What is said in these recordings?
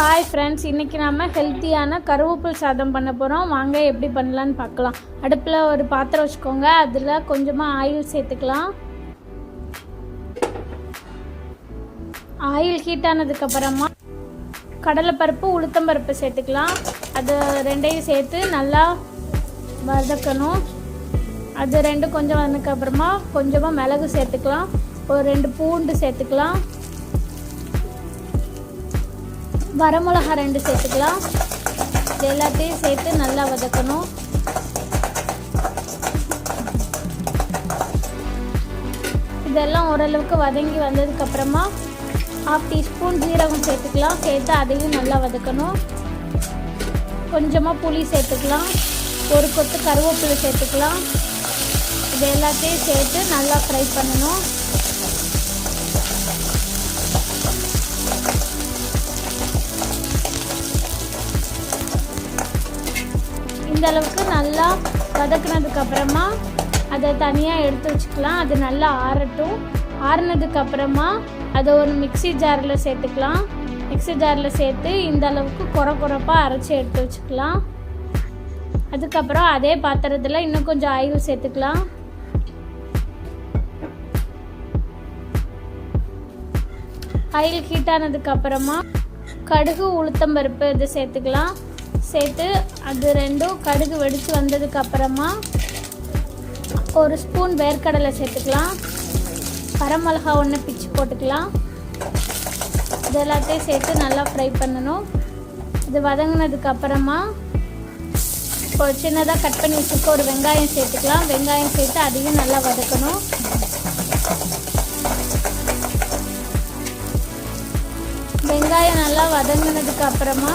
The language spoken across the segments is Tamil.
ஹாய் ஃப்ரெண்ட்ஸ் இன்றைக்கி நம்ம ஹெல்த்தியான கருவேப்பில் சாதம் பண்ண போகிறோம் வாங்க எப்படி பண்ணலான்னு பார்க்கலாம். அடுப்பில் ஒரு பாத்திரம் வச்சுக்கோங்க. அதில் கொஞ்சமாக ஆயில் சேர்த்துக்கலாம். ஆயில் ஹீட் ஆனதுக்கப்புறமா கடலைப்பருப்பு உளுத்தம்பருப்பு சேர்த்துக்கலாம். அது ரெண்டையும் சேர்த்து நல்லா வதக்கணும். அது ரெண்டு கொஞ்சம் வதனதுக்கப்புறமா கொஞ்சமாக மிளகு சேர்த்துக்கலாம். ஒரு ரெண்டு பூண்டு சேர்த்துக்கலாம். வரமிளகா ரெண்டு சேர்த்துக்கலாம். இது எல்லாத்தையும் சேர்த்து நல்லா வதக்கணும். இதெல்லாம் ஓரளவுக்கு வதங்கி வந்ததுக்கப்புறமா ஹாஃப் டீஸ்பூன் ஜீரகம் சேர்த்துக்கலாம். சேர்த்து அதையும் நல்லா வதக்கணும். கொஞ்சமாக புளி சேர்த்துக்கலாம். ஒரு கொத்து கருவேப்பிலை சேர்த்துக்கலாம். இது எல்லாத்தையும் சேர்த்து நல்லா ஃப்ரை பண்ணணும். இந்த அளவுக்கு நல்லா வதக்குனதுக்கு அப்புறமா அதை தனியாக எடுத்து வச்சுக்கலாம். அது நல்லா ஆறட்டும். ஆறுனதுக்கு அப்புறமா அதை ஒரு மிக்ஸி ஜாரில் சேர்த்துக்கலாம். மிக்ஸி ஜாரில் சேர்த்து இந்த அளவுக்கு குறை குறைப்பாக அரைச்சி எடுத்து வச்சுக்கலாம். அதுக்கப்புறம் அதே பாத்திரத்தில் இன்னும் கொஞ்சம் ஆயில் சேர்த்துக்கலாம். ஆயில் ஹீட் ஆனதுக்கு அப்புறமா கடுகு உளுத்தம்பருப்பு இது சேர்த்துக்கலாம். சேர்த்து அது ரெண்டும் கடுகு வெடித்து வந்ததுக்கு அப்புறமா ஒரு ஸ்பூன் வேர்க்கடலை சேர்த்துக்கலாம். பரமிளகா ஒன்று பிச்சு போட்டுக்கலாம். இது எல்லாத்தையும் சேர்த்து நல்லா ஃப்ரை பண்ணணும். இது வதங்கினதுக்கு அப்புறமா இப்போ சின்னதாக கட் பண்ணி வச்சுருக்க ஒரு வெங்காயம் சேர்த்துக்கலாம். வெங்காயம் சேர்த்து அதையும் நல்லா வதக்கணும். வெங்காயம் நல்லா வதங்கினதுக்கு அப்புறமா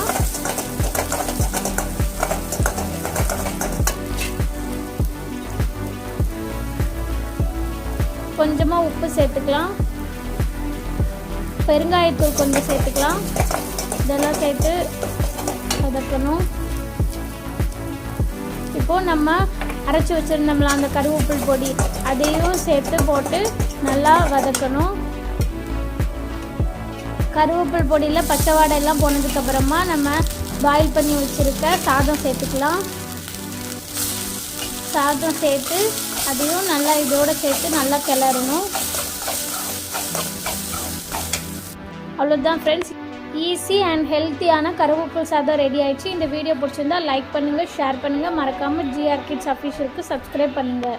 கொஞ்சமாக உப்பு சேர்த்துக்கலாம். பெருங்காயத்தூள் கொஞ்சம் சேர்த்துக்கலாம். இதெல்லாம் சேர்த்து வதக்கணும். இப்போது நம்ம அரைச்சி வச்சுருந்தோம்ல அந்த கருவேப்பில் பொடி அதையும் சேர்த்து போட்டு நல்லா வதக்கணும். கருவேப்பில் பொடியில் பச்சை வாடை எல்லாம் போனதுக்கப்புறமா நம்ம பாயில் பண்ணி வச்சுருக்க சாதம் சேர்த்துக்கலாம். சாதம் சேர்த்து அதையும் நல்லா இதோடு சேர்த்து நல்லா கிளறணும். அவ்வளோதான் ஃப்ரெண்ட்ஸ் ஈஸி அண்ட் ஹெல்த்தியான கருவேப்பில் சாதம் ரெடி ஆயிடுச்சு. இந்த வீடியோ பிடிச்சிருந்தா லைக் பண்ணுங்கள் ஷேர் பண்ணுங்கள் மறக்காமல் ஜிஆர் கிட்ஸ் அஃபீஷியலுக்கு சப்ஸ்கிரைப் பண்ணுங்கள்